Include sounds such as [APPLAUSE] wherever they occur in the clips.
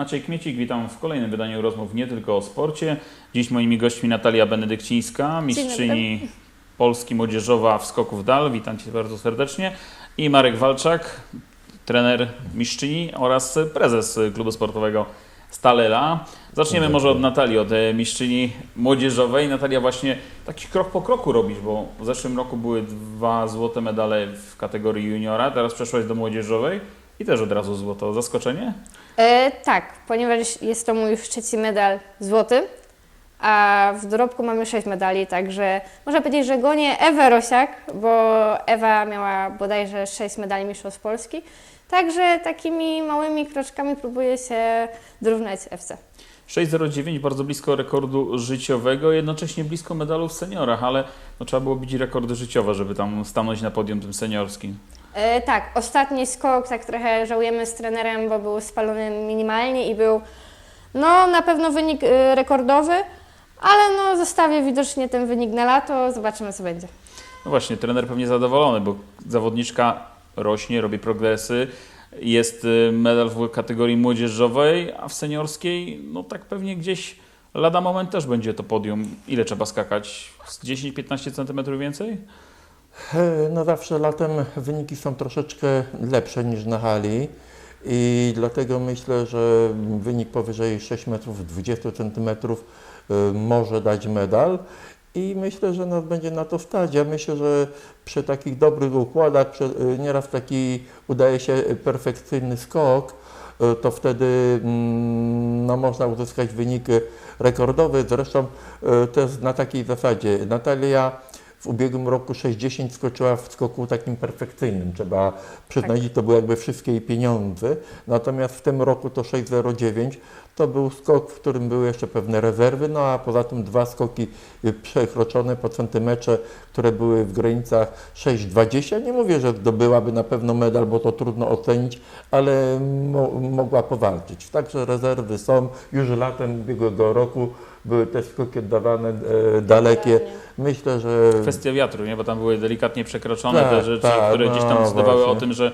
Maciej Kmiecik, witam w kolejnym wydaniu rozmów nie tylko o sporcie. Dziś moimi gośćmi Natalia Benedykcińska, mistrzyni Polski młodzieżowa w skoku w dal. Witam Cię bardzo serdecznie. I Marek Walczak, trener mistrzyni oraz prezes klubu sportowego Stalela. Zaczniemy może od Natalii, od e, mistrzyni młodzieżowej. Natalia właśnie taki krok po kroku robisz, bo w zeszłym roku były dwa złote medale w kategorii juniora, teraz przeszłaś do młodzieżowej i też od razu złoto. Zaskoczenie? E, tak, ponieważ jest to mój już trzeci medal złoty, a w dorobku mamy sześć medali, także można powiedzieć, że gonię Ewę Rosiak, bo Ewa miała bodajże sześć medali mistrzostw Polski. Także takimi małymi kroczkami próbuję się dorównać Ewce. 6,09 bardzo blisko rekordu życiowego, jednocześnie blisko medalu w seniorach, ale no, trzeba było bić rekordy życiowe, żeby tam stanąć na podium tym seniorskim. E, tak, ostatni skok, tak trochę żałujemy z trenerem, bo był spalony minimalnie i był no na pewno wynik e, rekordowy, ale no zostawię widocznie ten wynik na lato, zobaczymy co będzie. No właśnie, trener pewnie zadowolony, bo zawodniczka rośnie, robi progresy. Jest y, medal w kategorii młodzieżowej, a w seniorskiej, no tak pewnie gdzieś lada moment też będzie to podium. Ile trzeba skakać? Z 10-15 cm więcej? E, No zawsze latem wyniki są troszeczkę lepsze niż na hali i dlatego myślę, że wynik powyżej 6 metrów 20 centymetrów e, może dać medal i myślę, że nas będzie na to stać. Ja myślę, że przy takich dobrych układach, przy, e, nieraz taki udaje się perfekcyjny skok, to wtedy mm, no, można uzyskać wyniki rekordowe. Zresztą to jest na takiej zasadzie. Natalia w ubiegłym roku 6,10 skoczyła w skoku takim perfekcyjnym. Trzeba przyznać, że to były jakby wszystkie jej pieniądze. Natomiast w tym roku to 6,09 to był skok, w którym były jeszcze pewne rezerwy, no a poza tym dwa skoki przekroczone po centymetrze, które były w granicach 6,20. Nie mówię, że zdobyłaby na pewno medal, bo to trudno ocenić, ale mo mogła powalczyć. Także rezerwy są. Już latem ubiegłego roku były te skoki oddawane e, dalekie. Myślę, że Kwestia wiatru, nie? bo tam były delikatnie przekroczone Tak, te rzeczy, tak, które no gdzieś tam zdecydowały o tym, że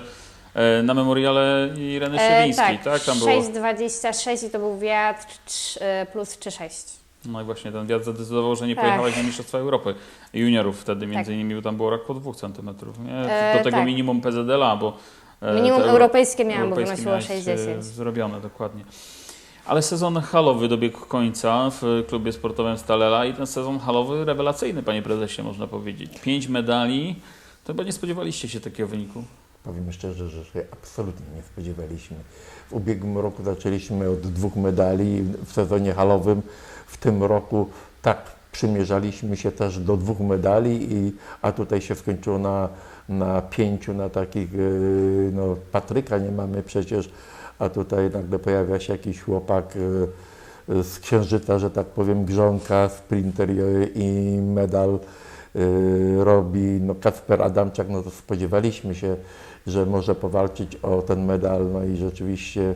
e, na memoriale Ireny Siewińskiej, tak? Tam było. 6,26 i to był wiatr trz- e, plus 3,6. No i właśnie ten wiatr zadecydował, że nie Tak. pojechałaś na Mistrzostwa Europy juniorów wtedy między Tak. innymi, bo tam było po 2 cm, nie? E, Do tego tak. minimum PZDLA, bo e, Minimum europejskie miałam, bo wynosiło miałeś, e, 6,10. Zrobione, dokładnie. Ale sezon halowy dobiegł końca w klubie sportowym Stalela i ten sezon halowy rewelacyjny, panie prezesie, można powiedzieć. Pięć medali, to chyba nie spodziewaliście się takiego wyniku. Powiem szczerze, że się absolutnie nie spodziewaliśmy. W ubiegłym roku zaczęliśmy od dwóch medali w sezonie halowym. W tym roku tak przymierzaliśmy się też do dwóch medali, i, a tutaj się skończyło na, na pięciu, na takich, yy, no Patryka nie mamy przecież, a tutaj nagle pojawia się jakiś chłopak yy, z Księżyca, że tak powiem, grzonka, sprinter i, medal yy, robi. No Kacper Adamczak, no to spodziewaliśmy się, że może powalczyć o ten medal, no i rzeczywiście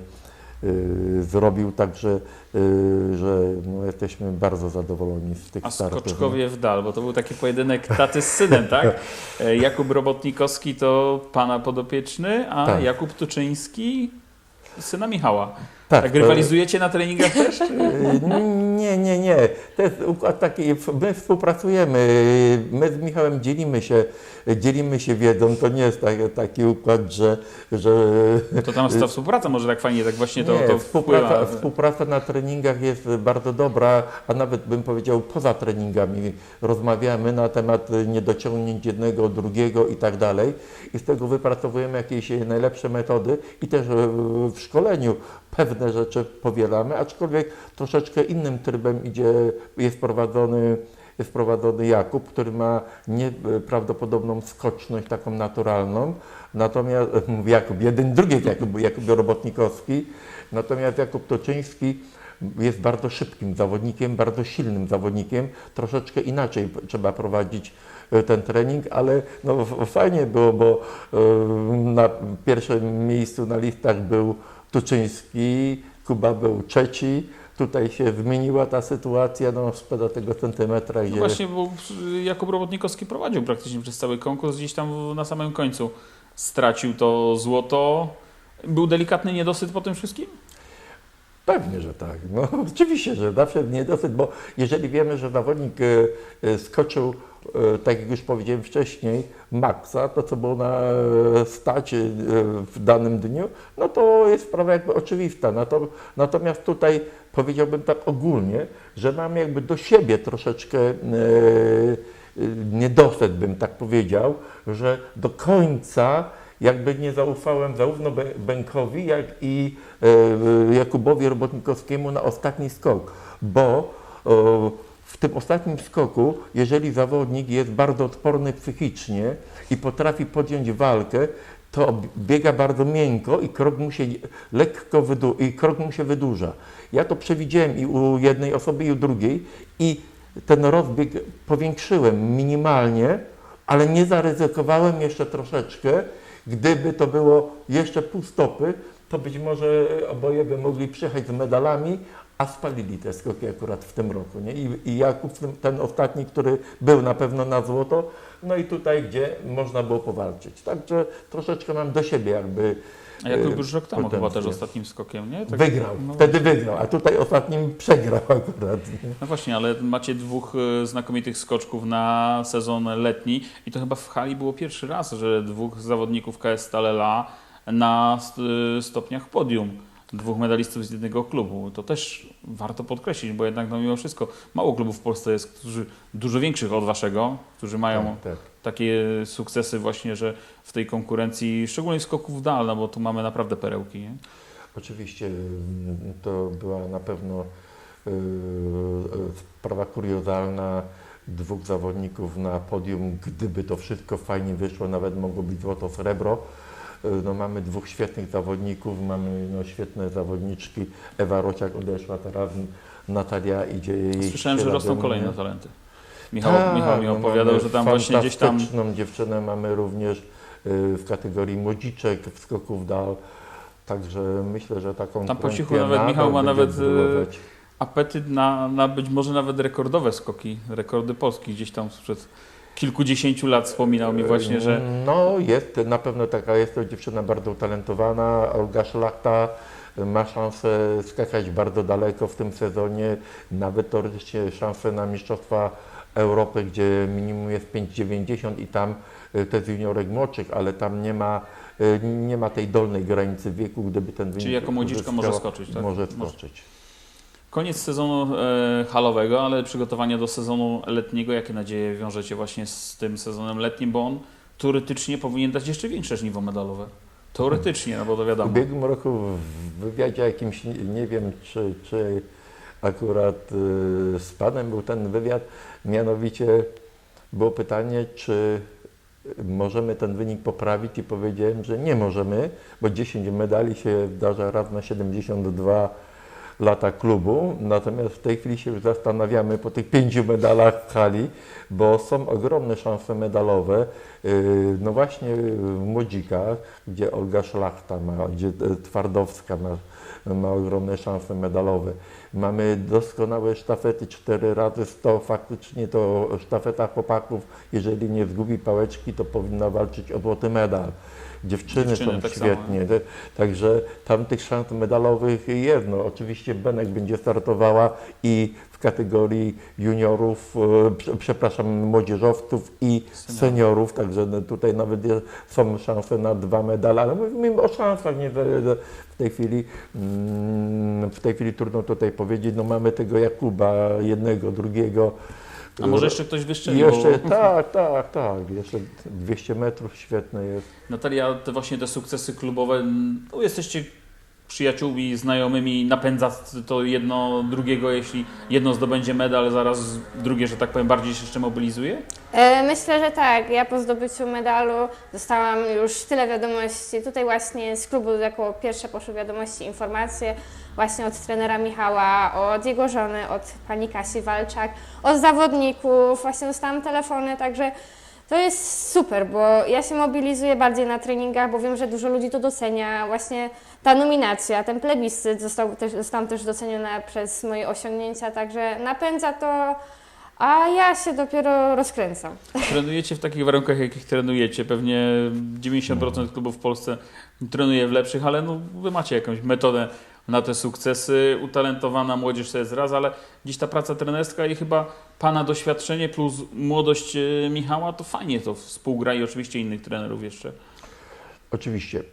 yy, zrobił tak, że, yy, że no, jesteśmy bardzo zadowoleni z tych A startów. skoczkowie w dal, bo to był taki pojedynek taty z synem, tak? [LAUGHS] E, Jakub Robotnikowski to pana podopieczny, a Tak. Jakub Tuczyński syna Michała. Tak, Tak, to- rywalizujecie na treningach też? [LAUGHS] Nie, nie, nie. To jest układ taki, my współpracujemy, my z Michałem dzielimy się, dzielimy się wiedzą, to nie jest tak, taki układ, że, że To tam ta współpraca może tak fajnie, tak właśnie to, nie, to współpraca, wpływa. współpraca na treningach jest bardzo dobra, a nawet bym powiedział poza treningami. Rozmawiamy na temat niedociągnięć jednego, drugiego i tak dalej i z tego wypracowujemy jakieś najlepsze metody i też e, w szkoleniu pewne rzeczy powielamy, aczkolwiek troszeczkę innym trybem idzie, jest prowadzony jest prowadzony Jakub, który ma nieprawdopodobną skoczność, taką naturalną. Natomiast [LAUGHS] Jakub, jeden, drugi Jakub, Jakub Robotnikowski. Natomiast Jakub Toczyński jest bardzo szybkim zawodnikiem, bardzo silnym zawodnikiem. Troszeczkę inaczej trzeba prowadzić e, ten trening, ale no, fajnie było, bo e, na pierwszym miejscu na listach był Tuczyński, Kuba był trzeci. Tutaj się zmieniła ta sytuacja, no szkoda tego centymetra, No gdzie... właśnie, bo Jakub Robotnikowski prowadził praktycznie przez cały konkurs, gdzieś tam na samym końcu stracił to złoto. Był delikatny niedosyt po tym wszystkim? Pewnie, że tak. No, [LAUGHS] oczywiście, że zawsze niedosyt, bo jeżeli wiemy, że zawodnik e, e, skoczył, e, tak jak już powiedziałem wcześniej, maksa, to co było na e, w danym dniu, no to jest sprawa jakby oczywista. Nato- Natomiast tutaj powiedziałbym tak ogólnie, że mam jakby do siebie troszeczkę niedosyt, bym tak powiedział, że do końca jakby nie zaufałem zarówno Bę- Bękowi, jak i e, Jakubowi Robotnikowskiemu na ostatni skok, bo w tym ostatnim skoku, jeżeli zawodnik jest bardzo odporny psychicznie i potrafi podjąć walkę, to biega bardzo miękko i krok mu się lekko i krok mu się wydłuża. Ja to przewidziałem i u jednej osoby, i u drugiej i ten rozbieg powiększyłem minimalnie, ale nie zaryzykowałem jeszcze troszeczkę. Gdyby to było jeszcze pół stopy, to być może oboje by mogli przyjechać z medalami, a spalili te skoki akurat w tym roku. Nie? I, I Jakub, ten- ostatni, który był na pewno na złoto, no i tutaj, gdzie można było powalczyć. Także troszeczkę mam do siebie jakby A Jakub e, już rok temu chyba też ostatnim skokiem, nie? Tak- Wygrał, No, wtedy wygrał, a tutaj ostatnim [LAUGHS] przegrał akurat. Nie? no właśnie, ale macie dwóch e, znakomitych skoczków na sezon letni i to chyba w hali było pierwszy raz, że dwóch zawodników KS Stalela na e, stopniach podium. Dwóch medalistów z jednego klubu. To też warto podkreślić, bo jednak no, mimo wszystko mało klubów w Polsce jest, którzy dużo większych od waszego, którzy mają Tak, tak. Takie sukcesy właśnie, że w tej konkurencji, szczególnie skoków dal, no bo tu mamy naprawdę perełki. Nie? Oczywiście mm, to była na pewno yy, sprawa kuriozalna dwóch zawodników na podium. Gdyby to wszystko fajnie wyszło, nawet mogło być złoto, srebro. Yy, No, mamy dwóch świetnych zawodników, mamy no, świetne zawodniczki. Ewa Rociak odeszła, teraz Natalia idzie jej Słyszałem, że rosną kolejne talenty. Michał, Tak, Michał mi no opowiadał, że tam właśnie gdzieś tam Fantastyczną dziewczynę mamy również y, w kategorii młodziczek w skoku w dal. Także myślę, że taką Tam po cichu nawet Michał ma nawet, y, zbudować. apetyt na, na być może nawet rekordowe skoki, rekordy Polski gdzieś tam sprzed kilkudziesięciu lat wspominał mi właśnie, że No jest, na pewno taka jest to dziewczyna bardzo utalentowana. Olga Szlachta ma szansę skakać bardzo daleko w tym sezonie, nawet teoretycznie szansę na Mistrzostwa Europy, gdzie minimum jest 5,90 i tam y, to jest juniorek młodszych, ale tam nie ma, y, nie ma tej dolnej granicy wieku, gdyby ten wynik Czyli jako młodziczka może skoczyć, tak? Może skoczyć. koniec sezonu e, halowego, ale przygotowania do sezonu letniego. Jakie nadzieje wiążecie właśnie z tym sezonem letnim, bo on teoretycznie powinien dać jeszcze większe żniwo medalowe. Teoretycznie, no bo to W wiadomo. ubiegłym roku w wywiadzie jakimś, nie- nie wiem czy, czy akurat y, z Panem był ten wywiad, mianowicie było pytanie, czy możemy ten wynik poprawić i powiedziałem, że nie możemy, bo 10 medali się zdarza raz na 72 lata klubu, natomiast w tej chwili się już zastanawiamy po tych pięciu medalach w hali, bo są ogromne szanse medalowe. Yy, No właśnie w Młodzikach, gdzie Olga Szlachta ma, gdzie e, Twardowska ma, ma ogromne szanse medalowe. Mamy doskonałe sztafety 4 razy 100, faktycznie to sztafeta chłopaków, jeżeli nie zgubi pałeczki, to powinna walczyć o złoty medal. Dziewczyny, Dziewczyny są tak samo. świetnie, te- także tam tych szans medalowych jest. No, oczywiście Benek będzie startowała i w kategorii juniorów, e, prze- przepraszam, młodzieżowców i Seniorów. seniorów, także tutaj nawet są szanse na dwa medale, ale mówimy o szansach, nie w tej chwili mm, w tej chwili trudno tutaj powiedzieć, no mamy tego Jakuba, jednego, drugiego. A może jeszcze ktoś wystrzeli, Jeszcze, tak, tak, tak, jeszcze 200 metrów świetne jest. Natalia, te właśnie te sukcesy klubowe, no jesteście przyjaciółmi, znajomymi, napędza to jedno drugiego, jeśli jedno zdobędzie medal, zaraz drugie, że tak powiem, bardziej się jeszcze mobilizuje? E, Myślę, że tak. Ja po zdobyciu medalu dostałam już tyle wiadomości. Tutaj właśnie z klubu jako pierwsze poszły wiadomości, informacje właśnie od trenera Michała, od jego żony, od pani Kasi Walczak, od zawodników. Właśnie dostałam telefony, także to jest super, bo ja się mobilizuję bardziej na treningach, bo wiem, że dużo ludzi to docenia. Właśnie ta nominacja, ten plebiscyt został też, zostałam też doceniona przez moje osiągnięcia, także napędza to a ja się dopiero rozkręcam. Trenujecie w takich warunkach, jakich trenujecie. Pewnie 90% klubów w Polsce trenuje w lepszych, ale no, wy macie jakąś metodę na te sukcesy. Utalentowana młodzież to jest raz, ale dziś ta praca trenerska i chyba Pana doświadczenie plus młodość e, Michała, to fajnie to współgra i oczywiście innych trenerów jeszcze. Oczywiście.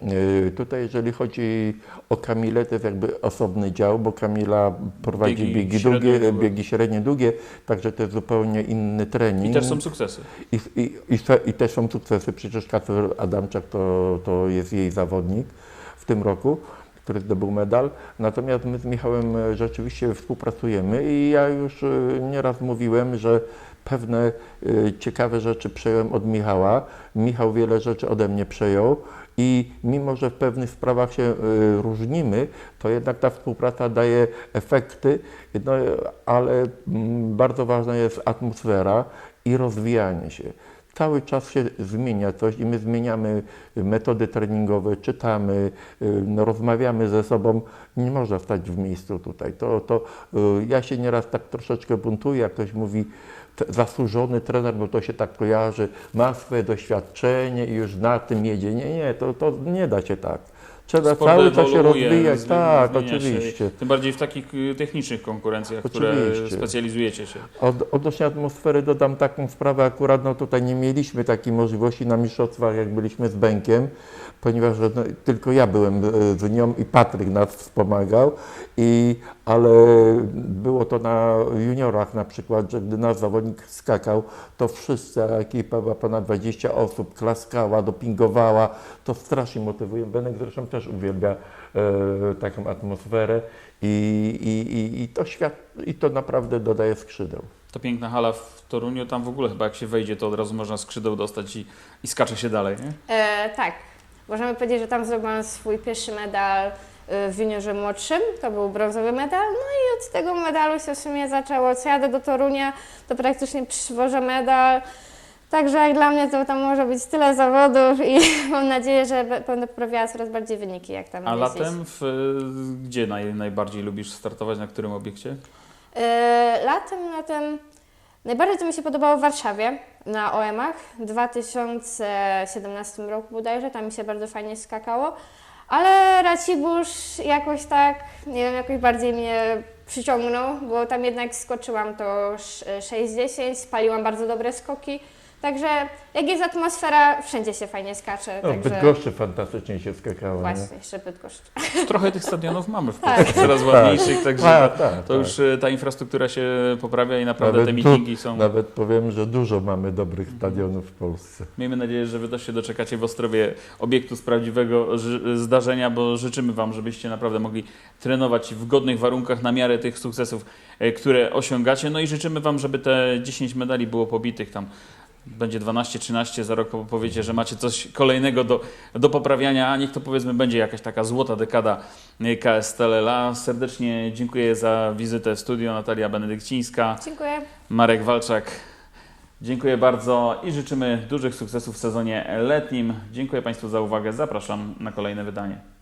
Yy, Tutaj jeżeli chodzi o Kamilę, to jest jakby osobny dział, bo Kamila prowadzi Biegi biegi, średnie, długie, długie. biegi średnie, długie, także to jest zupełnie inny trening. I też są sukcesy. I, i, i, I też są sukcesy. Przecież Kacper Adamczak to, to jest jej zawodnik w tym roku, który zdobył medal. Natomiast my z Michałem e, rzeczywiście współpracujemy i ja już e, nieraz mówiłem, że pewne e, ciekawe rzeczy przejąłem od Michała. Michał wiele rzeczy ode mnie przejął. I mimo, że w pewnych sprawach się różnimy, to jednak ta współpraca daje efekty, no, ale mm, bardzo ważna jest atmosfera i rozwijanie się. Cały czas się zmienia coś i my zmieniamy metody treningowe, czytamy, y, no, rozmawiamy ze sobą. Nie można stać w miejscu tutaj. To, to y, ja się nieraz tak troszeczkę buntuję, jak ktoś mówi zasłużony trener, bo to się tak kojarzy, ma swoje doświadczenie i już na tym jedzie. Nie, nie, to, to nie da się tak. Trzeba Sport cały czas się rozwijać. Tak, zmienia się. oczywiście. Tym bardziej w takich y, technicznych konkurencjach, które Oczywiście. specjalizujecie się. Od, odnośnie atmosfery dodam taką sprawę, akurat no tutaj nie mieliśmy takiej możliwości na mistrzostwach, jak byliśmy z Bękiem, ponieważ no, tylko ja byłem z nią i Patryk nas wspomagał, i, ale było to na juniorach na przykład, że gdy nasz zawodnik skakał, to wszyscy, ekipa była ponad 20 osób, klaskała, dopingowała, to strasznie motywuje. Benek zresztą też uwielbia e, taką atmosferę i, i, i, i, to świat, i to naprawdę dodaje skrzydeł. Ta piękna hala w Toruniu, tam w ogóle chyba jak się wejdzie, to od razu można skrzydeł dostać i, i skacze się dalej, nie? E, tak, możemy powiedzieć, że tam zrobiłam swój pierwszy medal e, w juniorze młodszym, to był brązowy medal, no i od tego medalu się w sumie zaczęło. Co jadę do Torunia, to praktycznie przywożę medal. Także jak dla mnie to tam może być tyle zawodów i [LAUGHS] mam nadzieję, że będę poprawiała coraz bardziej wyniki, jak tam A latem w, gdzie naj, najbardziej lubisz startować, na którym obiekcie? E, Latem, latem. Najbardziej to mi się podobało w Warszawie na OM-ach w 2017 roku bodajże, tam mi się bardzo fajnie skakało, ale Racibórz jakoś tak, nie wiem, jakoś bardziej mnie przyciągnął, bo tam jednak skoczyłam to sz- 6-10, spaliłam bardzo dobre skoki, także jak jest atmosfera, wszędzie się fajnie skacze, No, także Bydgoszczy fantastycznie się skakało. nie? właśnie, jeszcze Bydgoszcz. Trochę tych stadionów mamy w Tak. Polsce, coraz ładniejszych, także Tak, tak, to tak. już y, ta infrastruktura się poprawia i naprawdę te Nawet tu- meetingi są... Nawet powiem, że dużo mamy dobrych stadionów w Polsce. Miejmy nadzieję, że Wy też się doczekacie w Ostrowie obiektu z prawdziwego zdarzenia, bo życzymy Wam, żebyście naprawdę mogli trenować w godnych warunkach na miarę tych sukcesów, e, które osiągacie. No i życzymy Wam, żeby te 10 medali było pobitych tam. Będzie 12-13, za rok powiecie, że macie coś kolejnego do, do poprawiania, a niech to powiedzmy będzie jakaś taka złota dekada e, KS LLA. Serdecznie dziękuję za wizytę w studio. Natalia Benedykcińska. Dziękuję. Marek Walczak. Dziękuję bardzo i życzymy dużych sukcesów w sezonie letnim. Dziękuję Państwu za uwagę. Zapraszam na kolejne wydanie.